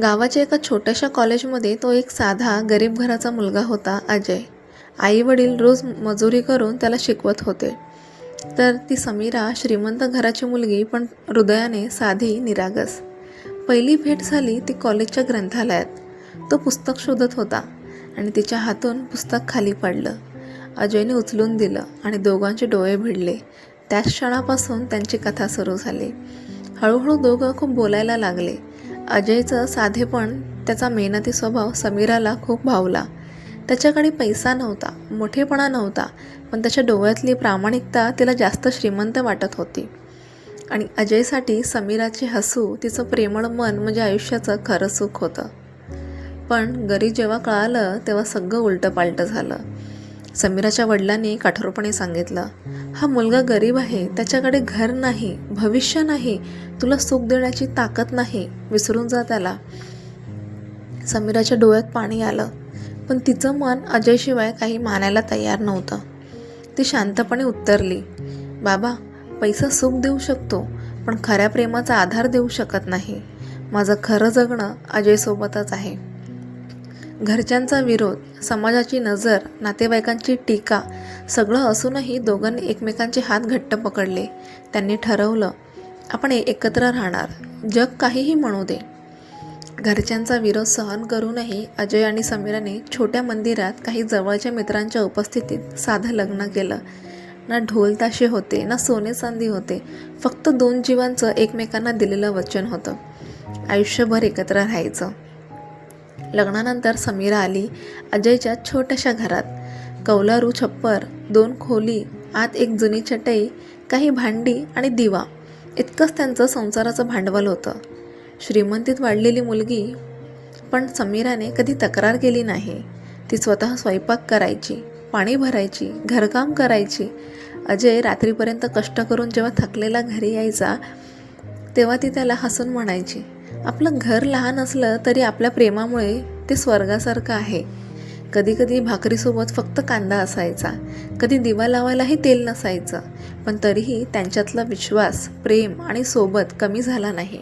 गावाच्या एका छोट्याशा कॉलेजमध्ये तो एक साधा गरीब घराचा मुलगा होता अजय. आई वडील रोज मजुरी करून त्याला शिकवत होते. तर ती समीरा श्रीमंत घराची मुलगी पण हृदयाने साधी निरागस. पहिली भेट झाली ती कॉलेजच्या ग्रंथालयात. तो पुस्तक शोधत होता आणि तिच्या हातून पुस्तक खाली पडलं. अजयने उचलून दिलं आणि दोघांचे डोळे भिडले. त्याच क्षणापासून त्यांची कथा सुरू झाली. हळूहळू दोघं खूप बोलायला लागले. अजयचं साधेपण त्याचा मेहनती स्वभाव समीराला खूप भावला. त्याच्याकडे पैसा नव्हता मोठेपणा नव्हता पण त्याच्या डोळ्यातली प्रामाणिकता तिला जास्त श्रीमंत वाटत होती. आणि अजयसाठी समीराचे हसू तिचं प्रेमळ मन म्हणजे आयुष्याचं खरं सुख होतं. पण घरी जेव्हा कळालं तेव्हा सगळं उलटं पालटं झालं. समीराच्या वडिलांनी कठोरपणे सांगितलं हा मुलगा गरीब आहे त्याच्याकडे घर नाही भविष्य नाही तुला सुख देण्याची ताकद नाही विसरून जा त्याला. समीराच्या डोळ्यात पाणी आलं पण तिचं मन अजयशिवाय काही मानायला तयार नव्हतं. ती शांतपणे उत्तरली बाबा पैसा सुख देऊ शकतो पण खऱ्या प्रेमाचा आधार देऊ शकत नाही. माझं खरं जगणं अजयसोबतच आहे. घरच्यांचा विरोध समाजाची नजर नातेवाईकांची टीका सगळं असूनही दोघांनी एकमेकांचे हात घट्ट पकडले. त्यांनी ठरवलं आपण एकत्र राहणार. जग काहीही म्हणू दे. घरच्यांचा विरोध सहन करूनही अजय आणि समीराने छोट्या मंदिरात काही जवळच्या मित्रांच्या उपस्थितीत साधं लग्न केलं. ना ढोल ताशे होते ना सोने चांदी होते. फक्त दोन जीवांचं एकमेकांना दिलेलं वचन होतं. आयुष्यभर एकत्र राहायचं. लग्नानंतर समीरा आली अजयच्या छोट्याशा घरात. कौलारू छप्पर दोन खोली आत एक जुनी चटई काही भांडी आणि दिवा. इतकंच त्यांचं संसाराचं भांडवल होतं. श्रीमंतीत वाढलेली मुलगी पण समीराने कधी तक्रार केली नाही. ती स्वतः स्वयंपाक करायची पाणी भरायची घरकाम करायची. अजय रात्रीपर्यंत कष्ट करून जेव्हा थकलेला घरी यायचा तेव्हा ती त्याला हसून म्हणायची आपलं घर लहान असलं तरी आपल्या प्रेमामुळे ते स्वर्गासारखं आहे. कधीकधी भाकरीसोबत फक्त कांदा असायचा. कधी दिवा लावायलाही तेल नसायचं. पण तरीही त्यांच्यातला विश्वास प्रेम आणि सोबत कमी झाला नाही.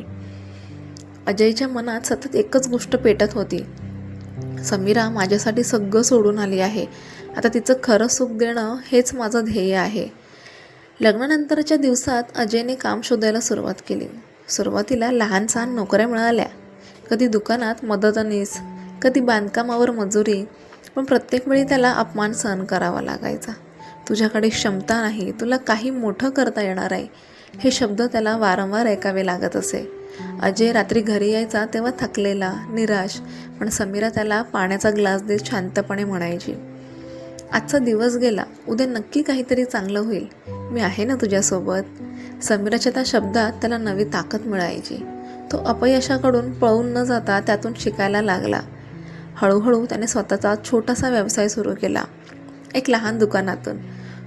अजयच्या मनात सतत एकच गोष्ट पेटत होती. समीरा माझ्यासाठी सगळं सोडून आली आहे. आता तिचं खरं सुख देणं हेच माझं ध्येय आहे. लग्नानंतरच्या दिवसात अजयने काम शोधायला सुरुवात केली. सुरुवातीला लहान सहान नोकऱ्या मिळाल्या. कधी दुकानात मदतनीस कधी बांधकामावर मजुरी पण प्रत्येक वेळी त्याला अपमान सहन करावा लागायचा. तुझ्याकडे क्षमता नाही तुला काही मोठं करता येणार आहे. हे शब्द त्याला वारंवार ऐकावे लागत असे. अजय रात्री घरी यायचा तेव्हा थकलेला निराश पण समीरा त्याला पाण्याचा ग्लास देत शांतपणे म्हणायची आजचा दिवस गेला उद्या नक्की काहीतरी चांगलं होईल. मी आहे ना तुझ्यासोबत? समीराच्या त्या शब्दात त्याला नवी ताकद मिळायची. तो अपयशाकडून पळून न जाता त्यातून शिकायला लागला. हळूहळू त्याने स्वतःचा छोटासा व्यवसाय सुरू केला. एक लहान दुकानातून.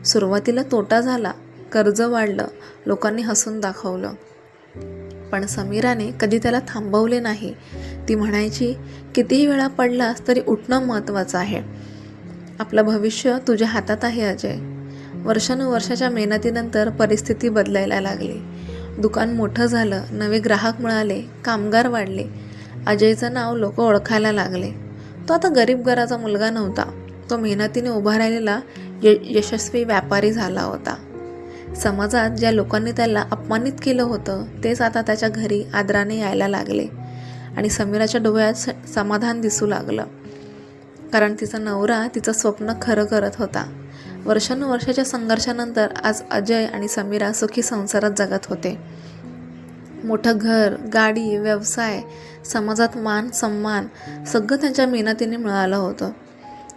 सुरुवातीला तोटा झाला कर्ज वाढलं लोकांनी हसून दाखवलं. पण समीराने कधी त्याला थांबवले नाही. ती म्हणायची कितीही वेळा पडलास तरी उठणं महत्त्वाचं आहे. आपलं भविष्य तुझ्या हातात आहे अजय. वर्षानुवर्षाच्या मेहनतीनंतर परिस्थिती बदलायला लागली. दुकान मोठं झालं नवे ग्राहक मिळाले कामगार वाढले. अजयचं नाव लोक ओळखायला लागले. तो आता गरीब घराचा मुलगा नव्हता. तो मेहनतीने उभा राहिलेला य यशस्वी व्यापारी झाला होता. समाजात ज्या लोकांनी त्याला अपमानित केलं होतं तेच आता त्याच्या घरी आदराने यायला लागले. आणि समीराच्या डोळ्यात स समाधान दिसू लागलं. कारण तिचा नवरा तिचं स्वप्न खरं करत होता. वर्षानुवर्षाच्या संघर्षानंतर आज अजय आणि समीरा सुखी संसारात जगत होते. मोठं घर गाडी व्यवसाय समाजात मान सन्मान सगळं त्यांच्या मेहनतीने मिळालं होतं.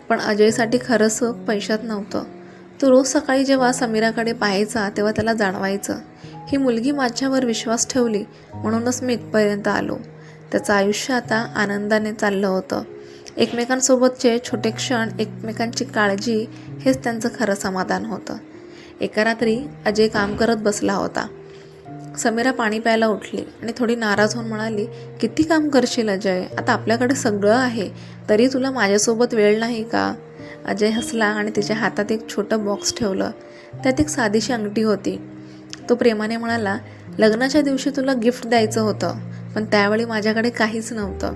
पण अजयसाठी खरं सुख पैशात नव्हतं. तो रोज सकाळी जेव्हा समीराकडे पाहायचा तेव्हा त्याला जाणवायचं ही मुलगी माझ्यावर विश्वास ठेवली म्हणूनच मी इथपर्यंत आलो. त्याचं आयुष्य आता आनंदाने चाललं होतं. एकमेकांसोबतचे छोटे क्षण एकमेकांची काळजी हेच त्यांचं खरं समाधान होतं. एका रात्री अजय काम करत बसला होता. समीरा पाणी प्यायला उठली आणि थोडी नाराज होऊन म्हणाली किती काम करशील अजय? आता आपल्याकडे सगळं आहे. तरी तुला माझ्यासोबत वेळ नाही का? अजय हसला आणि तिच्या हातात एक छोटं बॉक्स ठेवलं. त्यात एक साधीशी अंगठी होती. तो प्रेमाने म्हणाला लग्नाच्या दिवशी तुला गिफ्ट द्यायचं होतं पण त्यावेळी माझ्याकडे काहीच नव्हतं.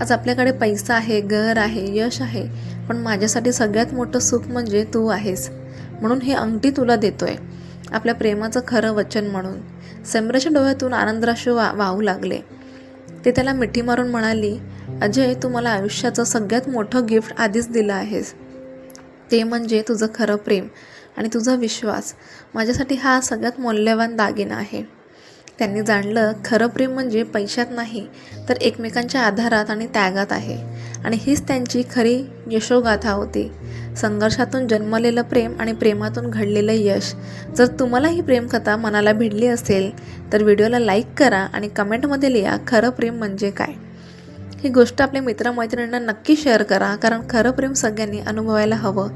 आज आपल्याकडे पैसा आहे घर आहे यश आहे पण माझ्यासाठी सगळ्यात मोठं सुख म्हणजे तू आहेस. म्हणून ही अंगठी तुला देतोय. आपल्या प्रेमाचं खरं वचन म्हणून. सैम्राच्या डोळ्यातून आनंदराशू वा वाहू लागले. ते त्याला मिठी मारून म्हणाली अजय तू मला आयुष्याचं सगळ्यात मोठं गिफ्ट आधीच दिलं आहेस. ते म्हणजे तुझं खरं प्रेम आणि तुझा विश्वास. माझ्यासाठी हा सगळ्यात मौल्यवान दागिना आहे. त्यांनी जाणलं खरं प्रेम म्हणजे पैशात नाही तर एकमेकांच्या आधारात आणि त्यागात आहे. आणि हीच त्यांची खरी यशोगाथा होती. संघर्षातून जन्मलेलं प्रेम आणि प्रेमातून घडलेलं यश. जर तुम्हाला ही प्रेमकथा मनाला भिडली असेल तर व्हिडिओला लाईक करा आणि कमेंटमध्ये लिहा खरं प्रेम म्हणजे काय? ही गोष्ट आपल्या मित्रमैत्रिणींना नक्की शेअर करा कारण खरं प्रेम सगळ्यांनी अनुभवायला हवं.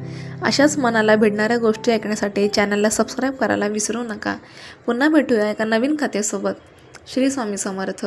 अशाच मनाला भिडणाऱ्या गोष्टी ऐकण्यासाठी चॅनलला सबस्क्राईब करायला विसरू नका. पुन्हा भेटूया एका नवीन खात्यासोबत. श्री स्वामी समर्थ.